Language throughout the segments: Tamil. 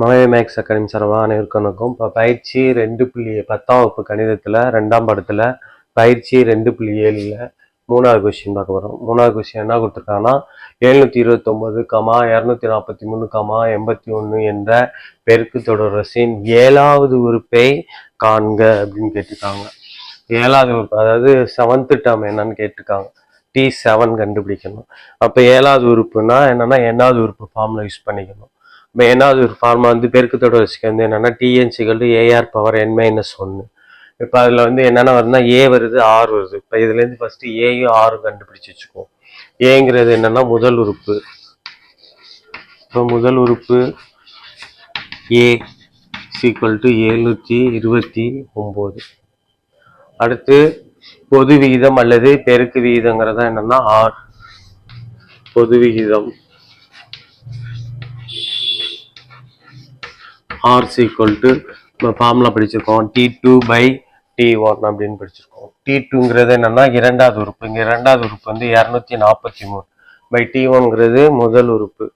மகவே மேக்ஸ் அகாடமி சார்பாக அனைவருக்கும் வணக்கம் இப்போ பயிற்சி ரெண்டு புள்ளி பத்தாம் வகுப்பு கணிதத்தில் ரெண்டாம் படத்தில் பயிற்சி ரெண்டு புள்ளி ஏழில் மூணாவது கொஸ்டின் பார்க்க போகிறோம் மூணாவது கொஸ்டின் என்ன கொடுத்துருக்காங்கன்னா எழுநூற்றி இருபத்தொம்போது கமா இரநூத்தி நாற்பத்தி மூணு கமா எண்பத்தி ஒன்று என்ற பெருக்கு தொடரசின் ஏழாவது உறுப்பை காண்க அப்படின்னு கேட்டிருக்காங்க. ஏழாவது உறுப்பு அதாவது செவன்த்து டேர்ம் என்னன்னு கேட்டிருக்காங்க. டி செவன் கண்டுபிடிக்கணும். அப்போ ஏழாவது உறுப்புனா என்னன்னா எண்ணாவது உறுப்பு ஃபார்மில் யூஸ் பண்ணிக்கணும். மெயினாக ஒரு ஃபார்மா வந்து பெருக்கு தொடர்ச்சிக்கு வந்து என்னென்னா டிஎன்சிகள் a r power n minus ஒன்று இப்போ அதில் வந்து என்னென்ன வருதுன்னா ஏ வருது ஆர் வருது. இப்போ இதுலேருந்து ஃபஸ்ட்டு ஏயும் ஆரும் கண்டுபிடிச்சி வச்சுக்குவோம். ஏங்கிறது என்னென்னா முதல் உறுப்பு. இப்போ முதல் உறுப்பு ஏ சீக்வல் டு எழுநூற்றி இருபத்தி ஒம்பது அடுத்து பொது விகிதம் அல்லது பெருக்கு விகிதங்கிறதா என்னென்னா ஆர் பொது விகிதம். ஆர் ஈக்குவல் டு ஃபார்முலா படிச்சிருக்கோம். T two by t one அப்படின்னு படிச்சிருக்கோம். டி டூங்கிறது என்னன்னா இரண்டாவது உறுப்பு. இங்கே இரண்டாவது உறுப்பு வந்து இரநூத்தி நாற்பத்தி மூணு பை டி ஒன்ங்கிறது முதல் உறுப்பு.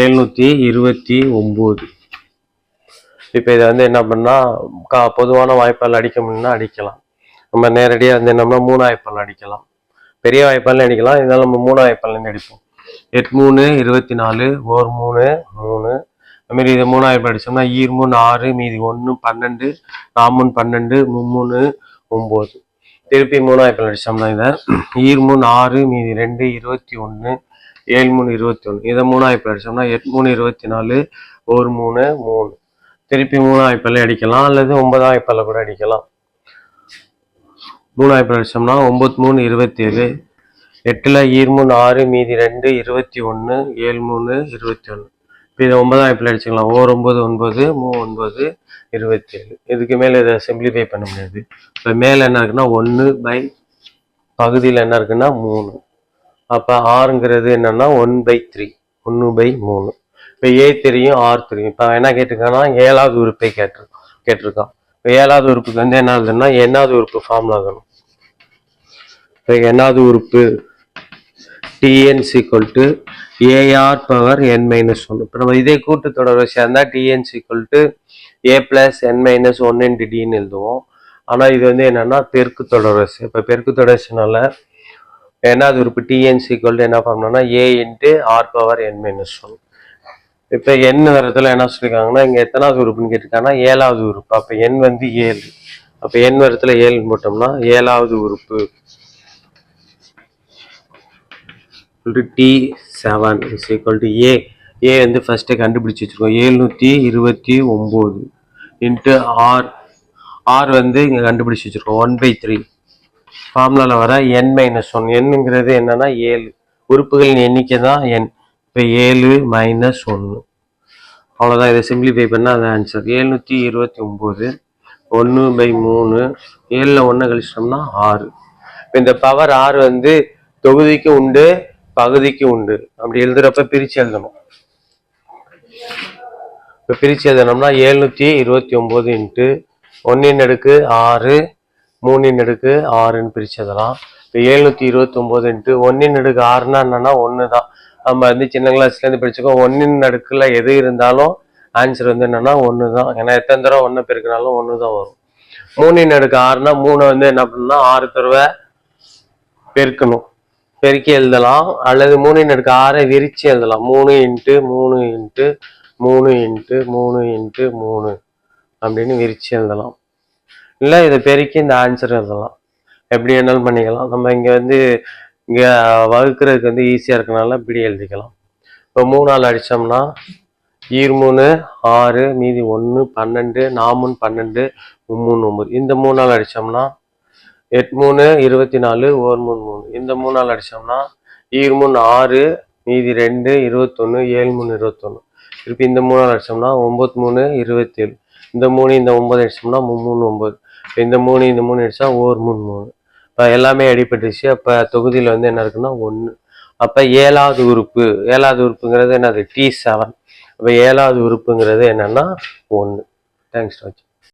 எழுநூற்றி இருபத்தி ஒம்பது இப்போ இதை வந்து என்ன பண்ணால் கா பொதுவான வாய்ப்பால் அடிக்க முடியும்னா அடிக்கலாம். நம்ம நேரடியாக வந்து என்னம்னா மூணு வாய்ப்பால் அடிக்கலாம். பெரிய வாய்ப்பால் அடிக்கலாம். இதனால நம்ம மூணு வாய்ப்பால் அடிப்போம். எட்டு மூணு இருபத்தி நாலு ஓர் மூணு மூணு அதுமாரி இது மூணாயிரம் அடிச்சோம்னா ஈர் மூணு ஆறு மீதி ஒன்று பன்னெண்டு நாமூணு பன்னெண்டு மும்மூணு ஒம்பது. திருப்பி மூணாயிரம் அடிச்சோம்னா இதை ஈர் மூணு ஆறு மீதி ரெண்டு இருபத்தி ஒன்று ஏழு மூணு இருபத்தி ஒன்று இதை மூணாயிரம் அடிச்சோம்னா எட் மூணு இருபத்தி நாலு ஒரு மூணு. மூணு திருப்பி மூணாயிரம் அடிக்கலாம் அல்லது ஒன்பதாயிரம் கூட அடிக்கலாம். மூணாயிரம் அடிச்சோம்னா ஒம்பத்தி மூணு இருபத்தி ஏழு எட்டில் ஈர் மூணு ஆறு மீதி ரெண்டு இருபத்தி ஒன்று ஏழு மூணு இருபத்தி ஒன்று இப்போ இதை ஒன்பதாயிரத்தில் அடிச்சுக்கலாம். ஓர் ஒன்பது ஒன்பது மூ ஒன்பது இருபத்தி ஏழு இதுக்கு மேலே இதை சிம்பிளிஃபை பண்ண முடியாது. இப்போ மேலே என்ன இருக்குன்னா ஒன்று பை பகுதியில் என்ன இருக்குன்னா மூணு. அப்போ ஆறுங்கிறது என்னென்னா ஒன் பை த்ரீ. ஒன்று பை மூணு. இப்போ ஏ தெரியும் ஆர் தெரியும். இப்போ என்ன கேட்டிருக்கான்னா ஏழாவது உறுப்பை கேட்டிருக்கான் கேட்டிருக்கான். இப்போ ஏழாவது உறுப்புக்கு வந்து என்ன ஆகுதுன்னா என்னாவது உறுப்பு ஃபார்ம் ஆகணும். இப்போ என்னாவது உறுப்பு DNC கொல்ட்டு to a r power n minus one இப்போ நம்ம இதே கூட்டுத்தொடர் சேர்ந்தா t n c equal to a plus n minus one into டின்னு எழுதுவோம். ஆனால் இது வந்து என்னன்னா பெருக்கு தொடர்வரிசை இப்போ பெருக்கு தொடர்ச்சினால என்னாவது உறுப்பு டிஎன்சி சீக்வல் என்ன பண்ணோம்னா a into r power n minus one இப்போ என் வரத்தில் என்ன சொல்லியிருக்காங்கன்னா இங்கே எத்தனாவது உறுப்புன்னு கேட்டிருக்காங்கன்னா ஏழாவது உறுப்பு. அப்போ என் வந்து ஏழு. அப்போ என் வரத்துல ஏழுன்னு போட்டோம்னா ஏழாவது உறுப்பு. T seven is equal to a a வந்து ஃபஸ்ட்டு கண்டுபிடிச்சி வச்சுருக்கோம். ஏழ்நூற்றி இருபத்தி ஒம்பது இன்ட்டு ஆர் ஆர் வந்து இங்கே கண்டுபிடிச்சி வச்சுருக்கோம். ஒன் பை த்ரீ ஃபார்முலாவில் வர என் மைனஸ் ஒன் என்னங்கிறது என்னன்னா ஏழு. உறுப்புகளின் எண்ணிக்கை தான் என் இப்போ ஏழு மைனஸ் ஒன்று அவ்வளோதான் இதை சிம்பிளிஃபை பண்ணால் அது ஆன்சர் ஏழ்நூற்றி இருபத்தி ஒம்பது. ஒன்று பை மூணு. ஏழில் ஒன்று கழிச்சிட்டோம்னா ஆறு. இப்போ இந்த பவர் ஆறு வந்து தொகுதிக்கு உண்டு. பகுதிக்கு உண்டு. அப்படி எழுதுறப்ப பிரிச்சு எழுதணும். இப்போ பிரிச்சு எழுதணும்னா எழுநூத்தி இருபத்தி ஒன்பது இன்ட்டு ஒன்றின் அடுக்கு ஆறு மூணின் அடுக்கு ஆறுன்னு பிரிச்சு எழுதலாம். இப்போ எழுநூற்றி இருபத்தி ஒன்பது இன்ட்டு ஒன்றின் அடுக்கு ஆறுனா என்னன்னா ஒன்று தான் நம்ம வந்து சின்ன கிளாஸ்லேருந்து படிச்சுக்கோம் ஒன்றின் அடுக்குல எது இருந்தாலும் ஆன்சர் வந்து என்னன்னா ஒன்று தான் ஏன்னா எத்தனை தடவை ஒன்று பெருக்கினாலும் ஒன்று தான் வரும். மூணின் அடுக்கு ஆறுனா மூணை வந்து என்ன பண்ணணும்னா ஆறு தடவை பெருக்கணும். பெருக்கி எழுதலாம். அல்லது மூணு அடுக்கு ஆறை விரிச்சு எழுதலாம். மூணு இன்ட்டு மூணு இன்ட்டு மூணு இன்ட்டு மூணு இன்ட்டு மூணு அப்படின்னு விரிச்சு எழுதலாம். இல்லை இதை பெருக்கி இந்த ஆன்சர் எழுதலாம். எப்படி வேணாலும் பண்ணிக்கலாம். நம்ம இங்கே வந்து இங்கே வகுக்கிறதுக்கு வந்து ஈஸியாக இருக்கனால இப்படி எழுதிக்கலாம். இப்போ மூணால் அடித்தோம்னா ஈர் மூணு ஆறு மீதி ஒன்று பன்னெண்டு நாமூணு பன்னெண்டு மூணு ஒம்பது. இந்த மூணால் அடித்தோம்னா எட்டு மூணு இருபத்தி நாலு ஓர் மூணு மூணு. இந்த மூணு நாள் அடிச்சோம்னா ஈர் மூணு ஆறு மீதி ரெண்டு இருபத்தொன்று ஏழு மூணு இருபத்தொன்று திருப்பி இந்த மூணு நாள் அடிச்சோம்னா ஒம்பத்தி மூணு இருபத்தேழு. இந்த மூணு இந்த ஒம்பது அடித்தோம்னா மூணு ஒம்பது. இந்த மூணு இந்த மூணு அடித்தா ஓர் மூணு மூணு. இப்போ எல்லாமே அடிபட்டுச்சு அப்போ தொகுதியில் வந்து என்ன இருக்குன்னா ஒன்று அப்போ ஏழாவது உறுப்பு ஏழாவது உறுப்புங்கிறது என்னது? டி செவன் அப்போ ஏழாவது உறுப்புங்கிறது என்னென்னா ஒன்று தேங்க்ஸ் வாட்சிங்